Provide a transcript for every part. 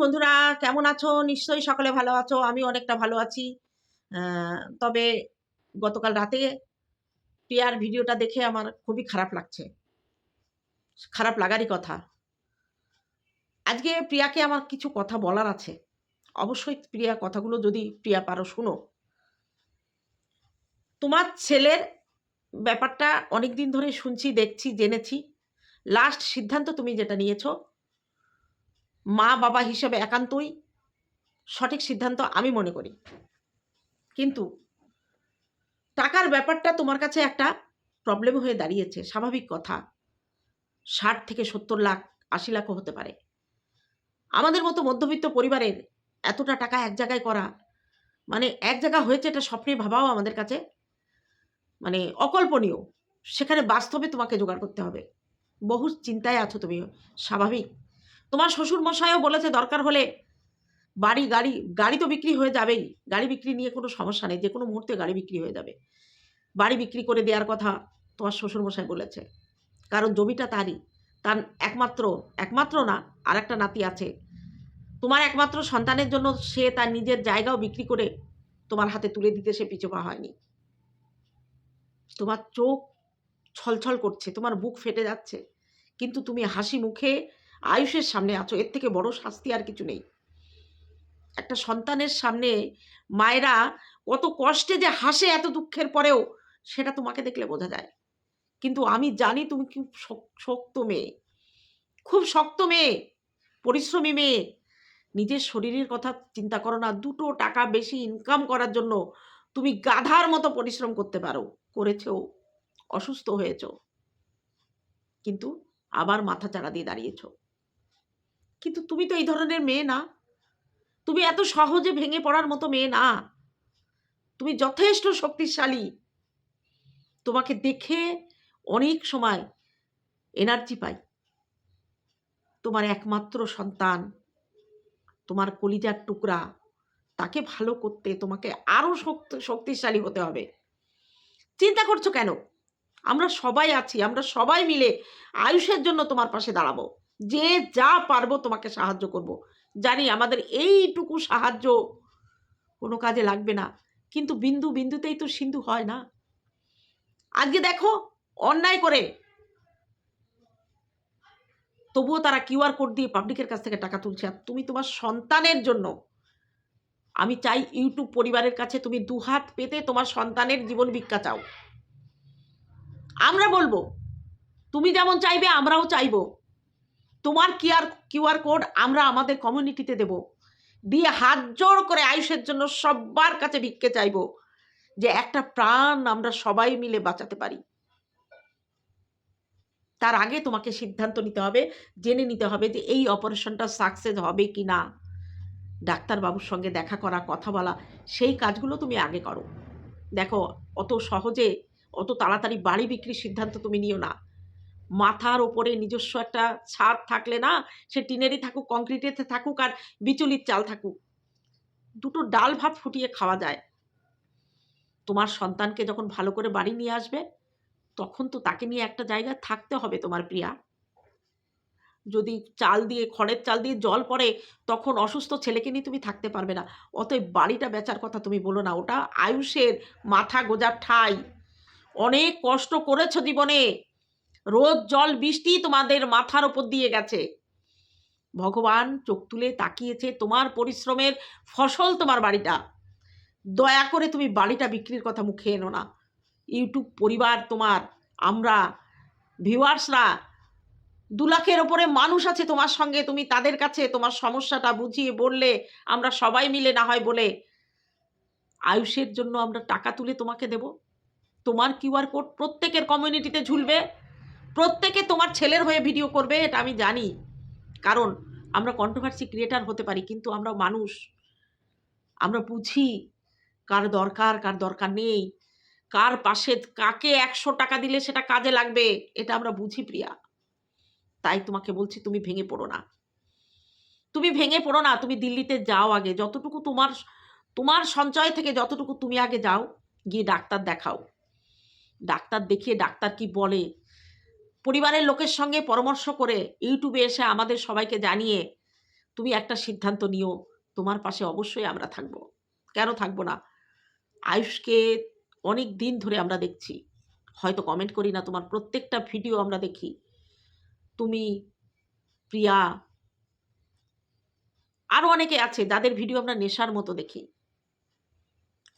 বন্ধুরা, কেমন আছো? নিশ্চয়ই সকলে ভালো আছো আমি অনেকটা ভালো আছি। তবে গতকাল রাতে প্রিয়ার ভিডিওটা দেখে আমার খুবই খারাপ লাগছে। খারাপ লাগারই কথা। আজকে প্রিয়াকে আমার কিছু কথা বলার আছে। অবশ্যই প্রিয়া কথাগুলো যদি প্রিয়া পারো শুনো। তোমার ছেলের ব্যাপারটা অনেক দিন ধরে শুনছি, দেখছি, জেনেছি। লাস্ট সিদ্ধান্ত তুমি যেটা নিয়েছো মা বাবা হিসেবে একান্তই সঠিক সিদ্ধান্ত আমি মনে করি। কিন্তু টাকার ব্যাপারটা তোমার কাছে একটা প্রবলেম হয়ে দাঁড়িয়েছে, স্বাভাবিক কথা। ষাট থেকে সত্তর লাখ, আশি লাখও হতে পারে। আমাদের মতো মধ্যবিত্ত পরিবারের এতটা টাকা এক জায়গায় করা মানে এক জায়গা হয়েছে এটা স্বপ্নে ভাবাও আমাদের কাছে মানে অকল্পনীয়। সেখানে বাস্তবে তোমাকে জোগাড় করতে হবে। বহু চিন্তায় আছো তুমি, স্বাভাবিক। তোমার শ্বশুর মশাইও বলেছে দরকার হলে বাড়ি, গাড়ি গাড়ি তো বিক্রি হয়ে যাবেই। গাড়ি বিক্রি নিয়ে কোনো সমস্যা নেই। যে কোনো মুহূর্তে গাড়ি বিক্রি হয়ে যাবে। বাড়ি বিক্রি করে দেওয়ার কথা তোমার শ্বশুর মশাই বলেছে। কারণ জমিটা তারই। তার একমাত্র একমাত্র না আর একটা নাতি আছে। তোমার একমাত্র সন্তানের জন্য সে তার নিজের জায়গাও বিক্রি করে তোমার হাতে তুলে দিতে সে পিছপা হয়নি। তোমার চোখ ছলছল করছে। তোমার বুক ফেটে যাচ্ছে। কিন্তু তুমি হাসি মুখে আয়ুষের সামনে আছো, এর থেকে বড় শাস্তি আর কিছু নেই। একটা সন্তানের সামনে মায়েরা কত কষ্টে যে হাসে এত দুঃখের পরেও, সেটা তোমাকে দেখলে বোঝা যায়। কিন্তু আমি জানি তুমি খুব শক্ত মেয়ে। খুব শক্ত মেয়ে, পরিশ্রমী মেয়ে। নিজের শরীরের কথা চিন্তা করো না, দুটো টাকা বেশি ইনকাম করার জন্য তুমি গাধার মতো পরিশ্রম করতে পারো করেছ অসুস্থ হয়েছো। কিন্তু আবার মাথা চাড়া দিয়ে দাঁড়িয়েছো। কিন্তু তুমি তো এই ধরনের মেয়ে না। তুমি এত সহজে ভেঙে পড়ার মতো মেয়ে না। তুমি যথেষ্ট শক্তিশালী। তোমাকে দেখে অনেক সময় এনার্জি পাই। তোমার একমাত্র সন্তান, তোমার কলিজার টুকরা, তাকে ভালো করতে তোমাকে আরও শক্ত, শক্তিশালী হতে হবে। চিন্তা করছ কেন? আমরা সবাই আছি, আমরা সবাই মিলে আয়ুষের জন্য তোমার পাশে দাঁড়াবো। যে যা পারব তোমাকে সাহায্য করব। জানি আমাদের এইটুকু সাহায্য কোনো কাজে লাগবে না, কিন্তু বিন্দু বিন্দুতেই তো সিন্ধু হয় না। আজকে দেখো, অন্যায় করে। তবুও তারা কিউআর কোড দিয়ে পাবলিকের কাছ থেকে টাকা তুলছে। আর তুমি তোমার সন্তানের জন্য, আমি চাই ইউটিউব পরিবারের কাছে তুমি দুহাত পেতে তোমার সন্তানের জীবন ভিক্ষা চাও। আমরা বলব, তুমি যেমন চাইবে আমরাও চাইব। তোমার কিউআর কিউআর কোড আমরা আমাদের কমিউনিটিতে দেব। দিয়ে হাত জোড় করে আয়ুষের জন্য সবার কাছে ভিক্ষে চাইব যে একটা প্রাণ আমরা সবাই মিলে বাঁচাতে পারি। তার আগে তোমাকে সিদ্ধান্ত নিতে হবে, জেনে নিতে হবে যে এই অপারেশনটা সাকসেস হবে কি না। ডাক্তারবাবুর সঙ্গে দেখা করা, কথা বলা, সেই কাজগুলো তুমি আগে করো। দেখো, অত সহজে, অত তাড়াতাড়ি বাড়ি বিক্রির সিদ্ধান্ত তুমি নিও না। মাথার ওপরে নিজস্ব একটা ছাদ থাকলে না, সে টিনেরই থাকুক, কংক্রিটেতে থাকুক আর বিচুলির চাল থাকুক। দুটো ডাল ভাত ফুটিয়ে খাওয়া যায়। তোমার সন্তানকে যখন ভালো করে বাড়ি নিয়ে আসবে, তখন তো তাকে নিয়ে একটা জায়গায় থাকতে হবে তোমার প্রিয়া। যদি চাল দিয়ে, খড়ের চাল দিয়ে জল পড়ে, তখন অসুস্থ ছেলেকে নিয়ে তুমি থাকতে পারবে না। অতএব বাড়িটা বেচার কথা তুমি বলো না, ওটা আয়ুষের মাথা গোজার ঠাই। অনেক কষ্ট করেছ জীবনে। রোদ, জল, বৃষ্টি তোমাদের মাথার ওপর দিয়ে গেছে। ভগবান চোখ তুলে তাকিয়েছে তোমার পরিশ্রমের ফসল তোমার বাড়িটা। দয়া করে তুমি বাড়িটা বিক্রির কথা মুখে এনো না। ইউটিউব পরিবার তোমার, আমরা, ভিউয়ার্সরা, দু লাখের ওপরে মানুষ আছে তোমার সঙ্গে, তুমি তাদের কাছে তোমার সমস্যাটা বুঝিয়ে বললে আমরা সবাই মিলে না হয় বলে আয়ুষের জন্য আমরা টাকা তুলে তোমাকে দেব। তোমার কিউআর কোড প্রত্যেকের কমিউনিটিতে ঝুলবে। প্রত্যেকে তোমার ছেলের হয়ে ভিডিও করবে, এটা আমি জানি। কারণ আমরা কন্ট্রোভার্সি ক্রিয়েটার হতে পারি, কিন্তু আমরা মানুষ। আমরা বুঝি কার দরকার কার দরকার নেই। কার পাশে, কাকে একশো টাকা দিলে সেটা কাজে লাগবে, এটা আমরা বুঝি, প্রিয়া। তাই তোমাকে বলছি, তুমি ভেঙে পড়ো না। তুমি ভেঙে পড়ো না, তুমি দিল্লিতে যাও আগে। যতটুকু তোমার তোমার সঞ্চয় থেকে যতটুকু তুমি আগে যাও, গিয়ে ডাক্তার দেখাও। ডাক্তার দেখিয়ে ডাক্তার কি বলে? পরিবারের লোকের সঙ্গে পরামর্শ করে ইউটিউবে এসে আমাদের সবাইকে জানিয়ে তুমি একটা সিদ্ধান্ত নিও, তোমার পাশে অবশ্যই আমরা থাকব। কেন থাকব না? আয়ুষকে অনেক দিন ধরে আমরা দেখছি। হয়তো কমেন্ট করি না, তোমার প্রত্যেকটা ভিডিও আমরা দেখি। তুমি, প্রিয়া আরও অনেকে আছে যাদের ভিডিও আমরা নেশার মতো দেখি।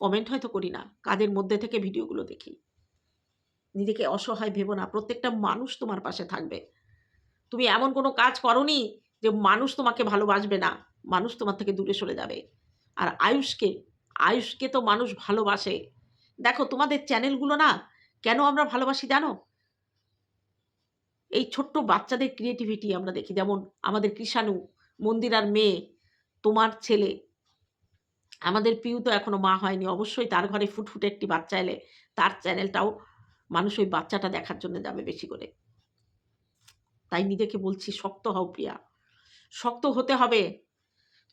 কমেন্ট হয়তো করি না, কাজের মধ্যে থেকে ভিডিওগুলো দেখি। নিজেকে অসহায় ভেবো না। প্রত্যেকটা মানুষ তোমার পাশে থাকবে। তুমি এমন কোনো কাজ করনি যে মানুষ তোমাকে ভালোবাসবে না। মানুষ তোমার থেকে দূরে সরে যাবে। আর আয়ুষকে আয়ুষকে তো মানুষ ভালোবাসে। দেখো, তোমাদের চ্যানেলগুলো না কেন আমরা ভালোবাসি জানো? এই ছোট্ট বাচ্চাদের ক্রিয়েটিভিটি আমরা দেখি। যেমন আমাদের কৃষাণু মন্দিরার মেয়ে, তোমার ছেলে। আমাদের পিউ তো এখনও মা হয়নি। অবশ্যই তার ঘরে ফুটফুটে একটি বাচ্চা এলে তার চ্যানেলটাও মানুষ ওই বাচ্চাটা দেখার জন্য যাবে বেশি করে। তাই নিজেকে বলছি, শক্ত হও প্রিয়া। শক্ত হতে হবে।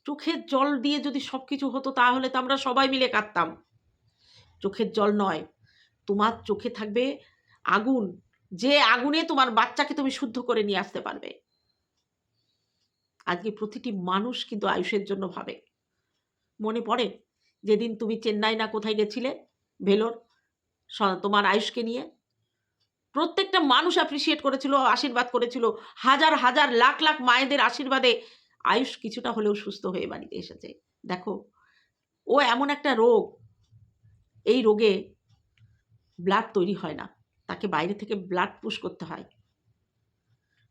চোখের জল দিয়ে যদি সব কিছু হতো তাহলে তো আমরা সবাই মিলে কাঁদতাম। চোখের জল নয়। তোমার চোখে থাকবে আগুন। যে আগুনে তোমার বাচ্চাকে তুমি শুদ্ধ করে নিয়ে আসতে পারবে। আজকে প্রতিটি মানুষ কিন্তু আয়ুষের জন্য ভাবে। মনে পড়ে? যেদিন তুমি চেন্নাই না কোথায় গেছিলে? ভেলোর? তোমার আয়ুষকে নিয়ে। প্রত্যেকটা মানুষ অ্যাপ্রিসিয়েট করেছিল, আশীর্বাদ করেছিল। হাজার হাজার, লাখ লাখ মায়েদের আশীর্বাদে আয়ুষ কিছুটা হলেও সুস্থ হয়ে বাড়িতে এসেছে। দেখো, ও এমন একটা রোগ, এই রোগে ব্লাড তৈরি হয় না। তাকে বাইরে থেকে ব্লাড পুশ করতে হয়।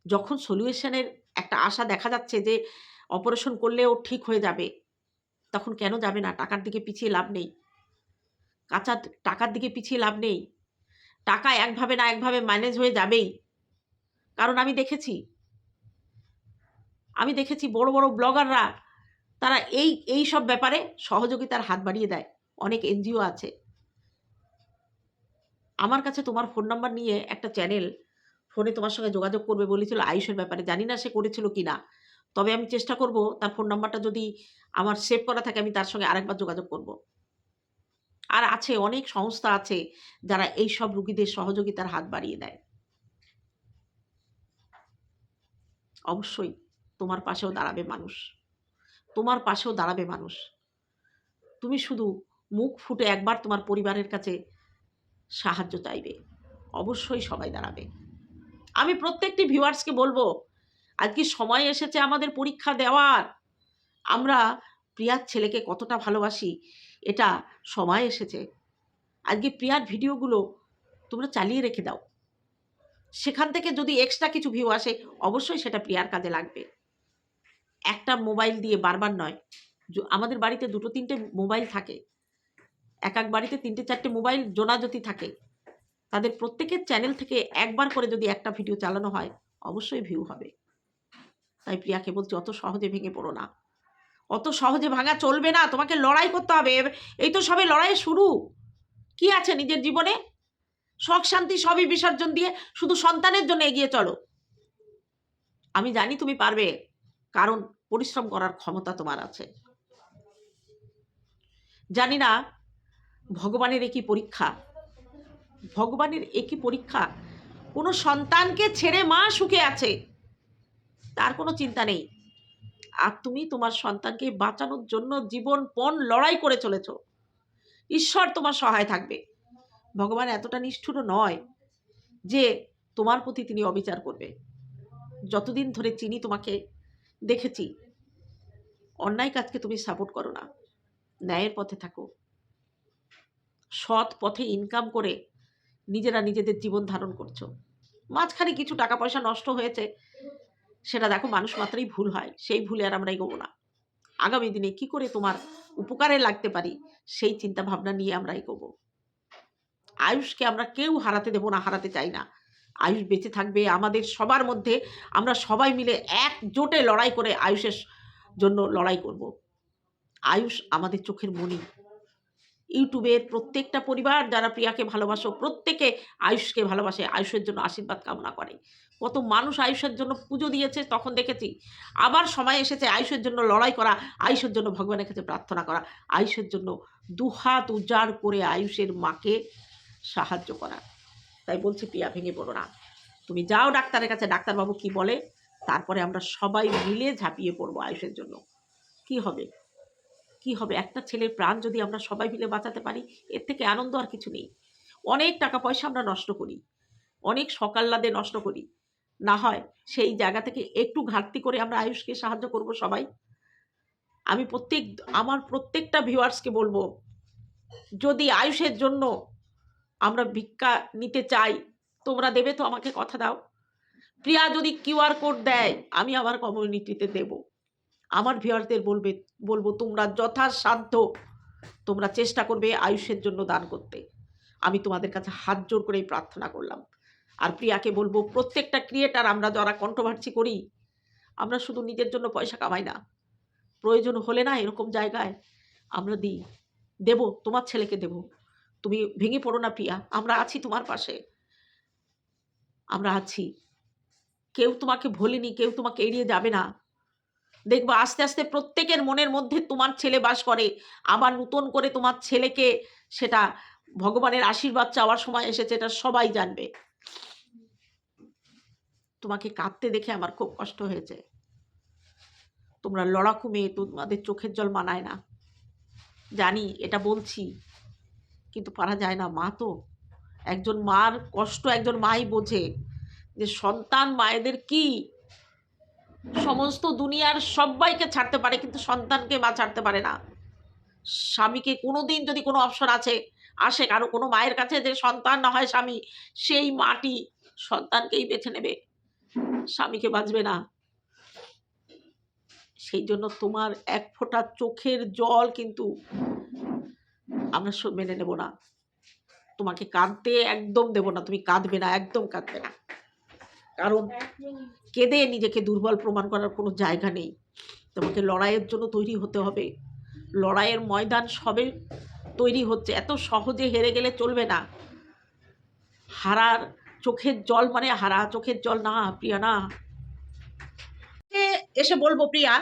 যখন সলিউশনের একটা আশা দেখা যাচ্ছে যে অপারেশন করলে ও ঠিক হয়ে যাবে, তখন কেন যাবে না? টাকার দিকে পিছিয়ে লাভ নেই। কাঁচা টাকার দিকে পিছিয়ে লাভ নেই। টাকা একভাবে না একভাবে ম্যানেজ হয়ে যাবেই। কারণ আমি দেখেছি। আমি দেখেছি বড় বড় ব্লগাররা, তারা এই এই সব ব্যাপারে সহযোগিতার হাত বাড়িয়ে দেয়। অনেক এনজিও আছে। আমার কাছে তোমার ফোন নাম্বার নিয়ে একটা চ্যানেল ফোনে তোমার সঙ্গে যোগাযোগ করবে বলেছিল আয়ুষের ব্যাপারে। জানি না সে করেছিল কি না তবে আমি চেষ্টা করব তার ফোন নাম্বারটা যদি আমার সেভ করা থাকে, আমি তার সঙ্গে আরেকবার যোগাযোগ করব। আর আছে, অনেক সংস্থা আছে যারা এই সব রুগীদের সহযোগিতার হাত বাড়িয়ে দেয়। অবশ্যই তোমার পাশেও দাঁড়াবে মানুষ। তোমার পাশেও দাঁড়াবে মানুষ। তুমি শুধু মুখ ফুটে একবার তোমার পরিবারের কাছে সাহায্য চাইবে। অবশ্যই সবাই দাঁড়াবে। আমি প্রত্যেকটি ভিউয়ার্সকে বলব, আজকে সময় এসেছে আমাদের পরীক্ষা দেওয়ার। আমরা প্রিয়ার ছেলেকে কতটা ভালোবাসি এটা সময় এসেছে। আজকে প্রিয়ার ভিডিওগুলো তোমরা চালিয়ে রেখে দাও। সেখান থেকে যদি এক্সট্রা কিছু ভিউ আসে, অবশ্যই সেটা প্রিয়ার কাজে লাগবে। একটা মোবাইল দিয়ে বারবার নয় আমাদের বাড়িতে দুটো তিনটে মোবাইল থাকে। এক এক বাড়িতে তিনটে চারটে মোবাইল জোনাজতি থাকে। তাদের প্রত্যেকের চ্যানেল থেকে একবার করে যদি একটা ভিডিও চালানো হয়, অবশ্যই ভিউ হবে। তাই প্রিয়াকে বলছি অত সহজে ভেঙে পড়ো না। অত সহজে ভাঙা চলবে না, তোমাকে লড়াই করতে হবে। এই তো সবে লড়াই শুরু। কি আছে নিজের জীবনে? শখ শান্তি সবই বিসর্জন দিয়ে শুধু সন্তানের জন্য এগিয়ে চলো। আমি জানি তুমি পারবে, কারণ পরিশ্রম করার ক্ষমতা তোমার আছে। জানি না, ভগবানের একই পরীক্ষা। ভগবানের একই পরীক্ষা। কোনো সন্তানকে ছেড়ে মা সুখে আছে, তার কোনো চিন্তা নেই। আর তুমি তোমার সন্তানকে বাঁচানোর জন্য জীবন পণ লড়াই করে চলেছ। ঈশ্বর তোমার সহায় থাকবে। ভগবান এতটা নিষ্ঠুর নয় যে তোমার প্রতি তিনি অবিচার করবে। যতদিন ধরে চিনি তোমাকে দেখেছি, অন্যায় কাজকে তুমি সাপোর্ট করো না। ন্যায়ের পথে থাকো। সৎ পথে ইনকাম করে নিজেরা নিজেদের জীবন ধারণ করছ। মাঝখানে কিছু টাকা পয়সা নষ্ট হয়েছে সেটা দেখো মানুষ মাত্রই ভুল হয়, সেই ভুলে আর আমরা এগোবো না। আগামী দিনে কি করে তোমার উপকারে লাগতে পারি, সেই চিন্তা ভাবনা নিয়ে আমরা এগোবো। আয়ুষকে আমরা কেউ হারাতে দেবো না, হারাতে চাই না। আয়ুষ বেঁচে থাকবে, আমাদের সবার মধ্যে আমরা সবাই মিলে একজোটে লড়াই করে আয়ুষের জন্য লড়াই করব। আয়ুষ আমাদের চোখের মণি। ইউটিউবের প্রত্যেকটা পরিবার যারা প্রিয়াকে ভালোবাসো, প্রত্যেকে আয়ুষকে ভালোবাসে, আয়ুষের জন্য আশীর্বাদ কামনা করে। কত মানুষ আয়ুষের জন্য পুজো দিয়েছে তখন দেখেছি। আবার সময় এসেছে আয়ুষের জন্য লড়াই করা, আয়ুষের জন্য ভগবানের কাছে প্রার্থনা করা, আয়ুষের জন্য দুহাত উজাড় করে আয়ুষের মাকে সাহায্য করা। তাই বলছি, প্রিয়া ভেঙে পড়ো না। তুমি যাও ডাক্তারের কাছে, ডাক্তারবাবু কি বলে? তারপরে আমরা সবাই মিলে ঝাঁপিয়ে পড়ব আয়ুষের জন্য। কি হবে? কি হবে? একটা ছেলের প্রাণ যদি আমরা সবাই মিলে বাঁচাতে পারি, এর থেকে আনন্দ আর কিছু নেই। অনেক টাকা পয়সা আমরা নষ্ট করি। অনেক সকাল্লাদে নষ্ট করি। না হয় সেই জায়গা থেকে একটু ঘাটতি করে আমরা আয়ুষকে সাহায্য করব সবাই। আমি প্রত্যেক, আমার প্রত্যেকটা ভিউয়ার্সকে বলব, যদি আয়ুষের জন্য আমরা ভিক্ষা নিতে চাই, তোমরা দেবে তো আমাকে কথা দাও। প্রিয়া যদি কিউআর কোড দেয়, আমি আমার কমিউনিটিতে দেব। আমার ভিউয়ারদের বলবে, বলব তোমরা যথাসাধ্য তোমরা চেষ্টা করবে আয়ুষের জন্য দান করতে। আমি তোমাদের কাছে হাত জোর করেই প্রার্থনা করলাম। আর প্রিয়াকে বলব, প্রত্যেকটা ক্রিয়েটার আমরা যারা কন্ট্রোভার্সি করি, আমরা শুধু নিজের জন্য পয়সা কামাই না। প্রয়োজন হলে না এরকম জায়গায় আমরা দিই। দেব, তোমার ছেলেকে দেব। তুমি ভেঙে পড়ো না প্রিয়া, আমরা আছি তোমার পাশে। আমরা আছি। কেউ তোমাকে ভুলিনি, কেউ তোমাকে এড়িয়ে যাবে না। দেখব আস্তে আস্তে প্রত্যেকের মনের মধ্যে তোমার ছেলে বাস করে। আবার নতুন করে তোমার ছেলেকে সেটা ভগবানের আশীর্বাদ চাওয়ার সময় এসেছে, এটা সবাই জানবে। তোমাকে কাঁদতে দেখে আমার খুব কষ্ট হয়েছে। তোমরা লড়াকু মেয়ে, তোমাদের চোখের জল মানায় না। জানি, এটা বলছি, কিন্তু পারা যায় না। মা তো একজন মার কষ্ট, একজন মাই বোঝে যে সন্তান মায়েদের কি সমস্ত দুনিয়ার সবাইকে ছাড়তে পারে, কিন্তু সন্তানকে মা ছাড়তে পারে না। স্বামীকে কোনো দিন যদি কোনো অপশন আছে, আসে কারও কোনো মায়ের কাছে যে সন্তান না হয় স্বামী, সেই মাটি সন্তানকেই বেছে নেবে। স্বামীকে বাঁচবে না। সেই জন্য তোমার এক ফোঁটা চোখের জল কিন্তু আমরা সব মেনে নেব না। তোমাকে কাঁদতে একদম দেব না, তুমি কাঁদবে না, একদম কাঁদবে না। কারণ কেঁদে নিজেকে দুর্বল প্রমাণ করার কোনো জায়গা নেই। তোমাকে লড়াইয়ের জন্য তৈরি হতে হবে। লড়াইয়ের ময়দান সবে তৈরি হচ্ছে। এত সহজে হেরে গেলে চলবে না। হারার চোখের জল মানে হারা চোখের জল না প্রিয়া না। এসে বলব প্রিয়া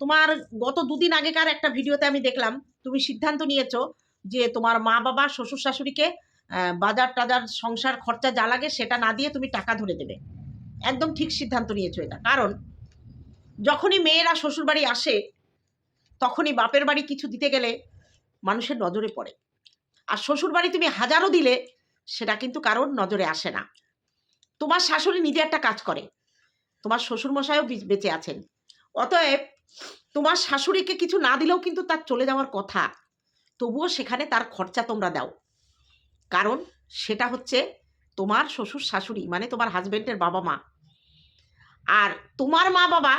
তোমার গত দুদিন আগেকার একটা ভিডিওতে আমি দেখলাম তুমি সিদ্ধান্ত নিয়েছো যে তোমার মা বাবা শ্বশুর শাশুড়িকে বাজার টাজার সংসার খরচা যা লাগে সেটা না দিয়ে তুমি টাকা ধরে দেবে। একদম ঠিক সিদ্ধান্ত নিয়েছো এটা। কারণ যখনই মেয়েরা শ্বশুর বাড়ি আসে, তখনই বাপের বাড়ি কিছু দিতে গেলে মানুষের নজরে পড়ে। আর শ্বশুর বাড়ি তুমি হাজারও দিলে, সেটা কিন্তু কারোর নজরে আসে না। তোমার শাশুড়ি নিজে একটা কাজ করে। তোমার শ্বশুরমশাইও বেঁচে আছেন। অতএব তোমার শাশুড়িকে কিছু না দিলেও কিন্তু তার চলে যাওয়ার কথা। তবুও সেখানে তার খরচা তোমরা দাও। কারণ সেটা হচ্ছে তোমার শ্বশুর শাশুড়ি মানে তোমার হাজব্যান্ডের বাবা মা আর তোমার মা বাবা,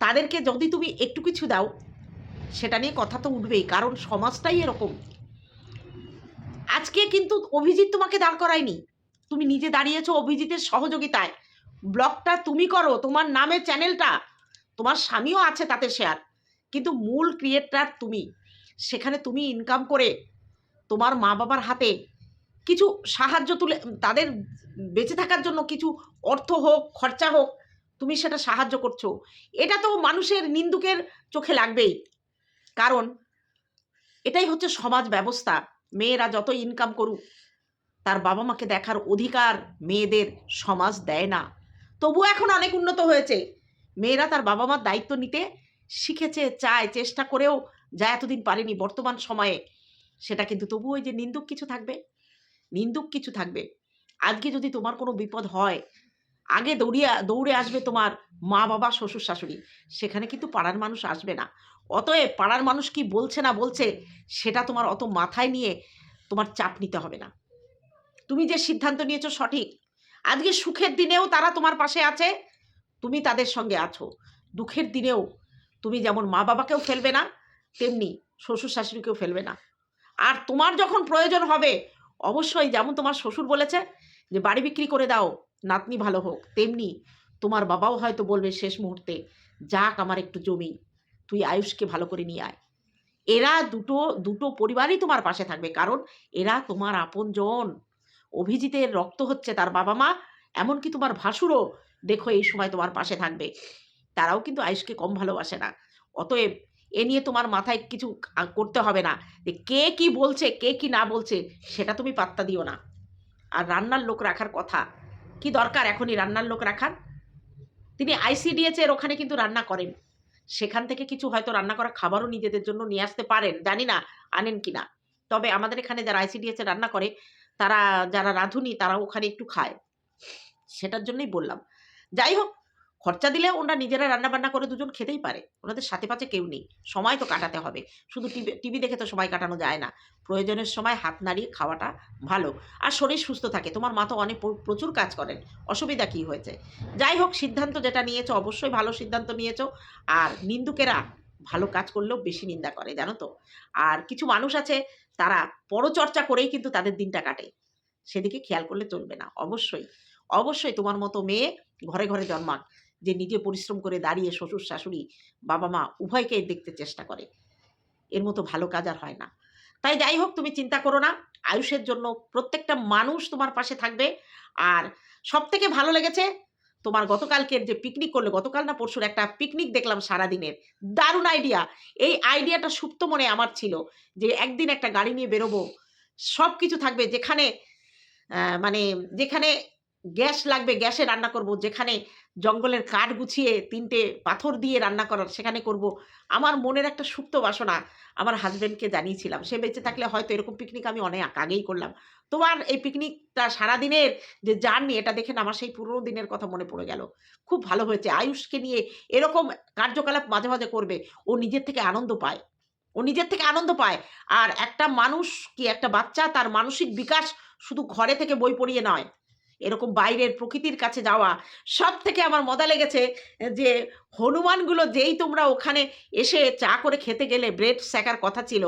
তাদেরকে যদি তুমি একটু কিছু দাও, সেটা নিয়ে কথা তো উঠবেই, কারণ সমাজটাই এরকম। আজকে কিন্তু অভিজিৎ তোমাকে দাঁড় করায়নি। তুমি নিজে দাঁড়িয়েছো অভিজিতের সহযোগিতায়। ব্লগটা তুমি করো, তোমার নামে চ্যানেলটা, তোমার স্বামীও আছে তাতে শেয়ার কিন্তু মূল ক্রিয়েটার তুমি। সেখানে তুমি ইনকাম করে তোমার মা বাবার হাতে কিছু সাহায্য তুলে, তাদের বেঁচে থাকার জন্য কিছু অর্থ হোক, খরচা হোক তুমি সেটা সাহায্য করছ। এটা তো মানুষের নিন্দুকের চোখে লাগবেই। কারণ এটাই হচ্ছে সমাজ ব্যবস্থা। মেয়েরা যত ইনকাম করুক, তার বাবা মাকে দেখার অধিকার মেয়েদের সমাজ দেয় না। তবু এখন অনেক উন্নত হয়েছে। মেয়েরা তার বাবা মার দায়িত্ব নিতে শিখেছে, চায়, চেষ্টা করেও যা এতদিন পারেনি, বর্তমান সময়ে। সেটা কিন্তু তবু ওই যে নিন্দুক কিছু থাকবে। নিন্দুক কিছু থাকবে। আজকে যদি তোমার কোনো বিপদ হয় আগে দৌড়িয়ে, দৌড়ে আসবে তোমার মা, বাবা, শ্বশুর, শাশুড়ি। সেখানে কিন্তু পাড়ার মানুষ আসবে না। অতএব পাড়ার মানুষ কি বলছে না বলছে, সেটা তোমার অত মাথায় নিয়ে তোমার চাপ নিতে হবে না। তুমি যে সিদ্ধান্ত নিয়েছো সঠিক। আজকে সুখের দিনেও তারা তোমার পাশে আছে, তুমি তাদের সঙ্গে আছো। দুঃখের দিনেও তুমি যেমন মা বাবাকেও ফেলবে না, তেমনি শ্বশুর শাশুড়িকেও ফেলবে না। আর তোমার যখন প্রয়োজন হবে, অবশ্যই যেমন তোমার শ্বশুর বলেছে যে, বাড়ি বিক্রি করে দাও নাতনি ভালো হোক, তেমনি তোমার বাবাও হয়তো বলবে শেষ মুহূর্তে, যাক আমার একটু জমি, তুই আয়ুষকে ভালো করে নিয়ে আয়। এরা দুটো দুটো পরিবারই তোমার পাশে থাকবে, কারণ এরা তোমার আপনজন। অভিজিতের রক্ত হচ্ছে তার বাবা মা, এমনকি তোমার ভাসুরও দেখো এই সময় তোমার পাশে থাকবে। তারাও কিন্তু আয়ুষকে কম ভালোবাসে না। অতএব এ নিয়ে তোমার মাথায় কিছু করতে হবে না। যে কে কি বলছে, কে কি না বলছে, সেটা তুমি পাত্তা দিও না। আর রান্নার লোক রাখার কথা কি দরকার এখনই রান্নার লোক রাখার? তিনি আইসিডিএস এর ওখানে কিন্তু রান্না করেন। সেখান থেকে কিছু হয়তো রান্না করা খাবারও নিজেদের জন্য নিয়ে আসতে পারেন, জানি না, আনেন কি না তবে আমাদের এখানে যারা আইসিডিএস এ রান্না করে, তারা, যারা রাঁধুনি তারা ওখানে একটু খায়। সেটার জন্যই বললাম। যাই হোক খরচা দিলে ওনারা নিজেরা রান্না বান্না করে দুজন খেতেই পারে। ওনাদের সাথে পাশে কেউ নেই। সময় তো কাটাতে হবে। শুধু টিভি টিভি দেখে তো সময় কাটানো যায় না। প্রয়োজনের সময় হাত নাড়িয়ে খাওয়াটা ভালো। আর শরীর সুস্থ থাকে। তোমার মা তো অনেক প্রচুর কাজ করেন। অসুবিধা কী হয়েছে? যাই হোক, সিদ্ধান্ত যেটা নিয়েছো, অবশ্যই ভালো সিদ্ধান্ত নিয়েছো। আর নিন্দুকেরা ভালো কাজ করলেও বেশি নিন্দা করে, জানো তো? আর কিছু মানুষ আছে, তারা পরচর্চা করেই কিন্তু তাদের দিনটা কাটে। সেদিকে খেয়াল করলে চলবে না। অবশ্যই। অবশ্যই তোমার মতো মেয়ে ঘরে ঘরে জন্মাক। যে নিজে পরিশ্রম করে দাঁড়িয়ে শ্বশুর, শাশুড়ি, বাবা মা উভয়কেই দেখতে চেষ্টা করে। এর মতো ভালো কাজ আর হয় না। তাই যাই হোক, তুমি চিন্তা করো না। আয়ুষের জন্য প্রত্যেকটা মানুষ তোমার পাশে থাকবে। আর সব থেকে ভালো লেগেছে, তোমার গতকালকের যে পিকনিক করলে, গতকাল না পরশুর একটা পিকনিক দেখলাম সারাদিনের। দারুণ আইডিয়া এই আইডিয়াটা সুপ্ত মনে আমার ছিল যে একদিন একটা গাড়ি নিয়ে বেরোবো সব কিছু থাকবে যেখানে মানে যেখানে গ্যাস লাগবে, গ্যাসে রান্না করব। যেখানে জঙ্গলের কাঠ গুছিয়ে তিনটে পাথর দিয়ে রান্না করার, সেখানে করব। আমার মনের একটা সুপ্ত বাসনা আমার হাজব্যান্ডকে জানিয়েছিলাম। সে বেঁচে থাকলে হয়তো এরকম পিকনিক আমি অনেক আগেই করলাম। তোমার এই পিকনিকটা সারাদিনের যে জার্নি এটা দেখে না আমার সেই পুরোনো দিনের কথা মনে পড়ে গেল। খুব ভালো হয়েছে। আয়ুষকে নিয়ে এরকম কার্যকলাপ মাঝে মাঝে করবে, ও নিজের থেকে আনন্দ পায়। ও নিজের থেকে আনন্দ পায়। আর একটা মানুষ কি একটা বাচ্চা, তার মানসিক বিকাশ শুধু ঘরে থেকে বই পড়িয়ে নয় এরকম বাইরের প্রকৃতির কাছে যাওয়া সব থেকে আমার মজা লেগেছে, যে হনুমানগুলো যেই তোমরা ওখানে এসে চা করে খেতে গেলে ব্রেড শেখার কথা ছিল,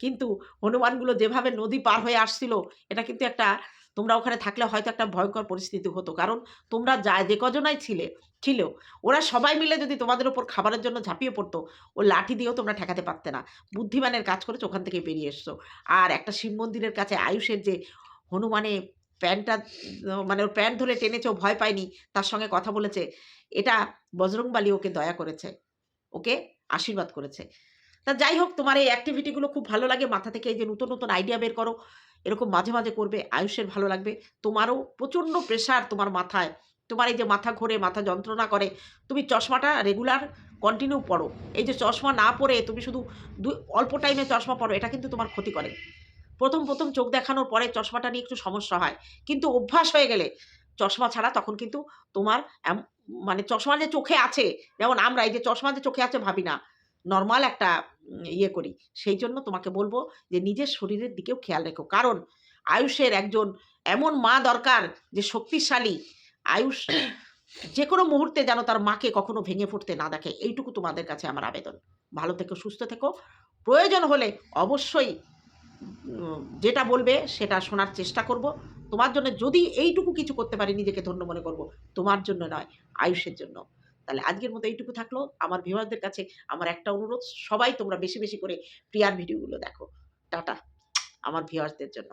কিন্তু হনুমানগুলো যেভাবে নদী পার হয়ে আসছিল, এটা কিন্তু একটা তোমরা ওখানে থাকলে হয়তো একটা ভয়ঙ্কর পরিস্থিতি হতো। কারণ তোমরা যা, যে কজনাই ছিলে, ছিল, ওরা সবাই মিলে যদি তোমাদের ওপর খাবারের জন্য ঝাঁপিয়ে পড়তো, ও লাঠি দিয়েও তোমরা ঠেকাতে পারতে না। বুদ্ধিমানের কাজ করেছ, ওখান থেকে বেরিয়ে এসছো। আর একটা শিব মন্দিরের কাছে আয়ুষের যে হনুমানে প্যান্টটা মানে ওর প্যান্ট ধরে টেনেছে, ও ভয় পায়নি, তার সঙ্গে কথা বলেছে। এটা বজরংবালি ওকে দয়া করেছে, ওকে আশীর্বাদ করেছে। তা যাই হোক, তোমার এই অ্যাক্টিভিটিগুলো খুব ভালো লাগে, মাথা থেকে এই যে নতুন নতুন আইডিয়া বের করো, এরকম মাঝে মাঝে করবে, আয়ুষের ভালো লাগবে। তোমারও প্রচণ্ড প্রেশার তোমার মাথায়, তোমার এই যে মাথা ঘোরে, মাথা যন্ত্রণা করে, তুমি চশমাটা রেগুলার কন্টিনিউ পড়ো। এই যে চশমা না পরে তুমি শুধু অল্প টাইমে চশমা পড়ো, এটা কিন্তু তোমার ক্ষতি করে। প্রথম প্রথম চোখ দেখানোর পরে চশমাটা নিয়ে একটু সমস্যা হয়। কিন্তু অভ্যাস হয়ে গেলে চশমা ছাড়া তখন কিন্তু তোমার মানে চশমা যে চোখে আছে, যেমন আমরা এই যে চশমা যে চোখে আছে ভাবি না নর্মাল একটা ইয়ে করি। সেই জন্য তোমাকে বলব যে নিজের শরীরের দিকেও খেয়াল রেখো। কারণ আয়ুষের একজন এমন মা দরকার যে শক্তিশালী। আয়ুষ যে কোনো মুহূর্তে যেন তার মাকে কখনো ভেঙে ফুটতে না দেখে। এইটুকু তোমাদের কাছে আমার আবেদন। ভালো থেকো, সুস্থ থেকো। প্রয়োজন হলে অবশ্যই যেটা বলবে সেটা শোনার চেষ্টা করব। তোমার জন্য যদি এইটুকু কিছু করতে পারি, নিজেকে ধন্য মনে করব। তোমার জন্য নয়, আয়ুষের জন্য। তাহলে আজকের মতো এইটুকু থাকল। আমার ভিউয়ারদের কাছে আমার একটা অনুরোধ, সবাই তোমরা বেশি বেশি করে প্রিয়ার ভিডিওগুলো দেখো। টাটা, আমার ভিউয়ার্সদের জন্য।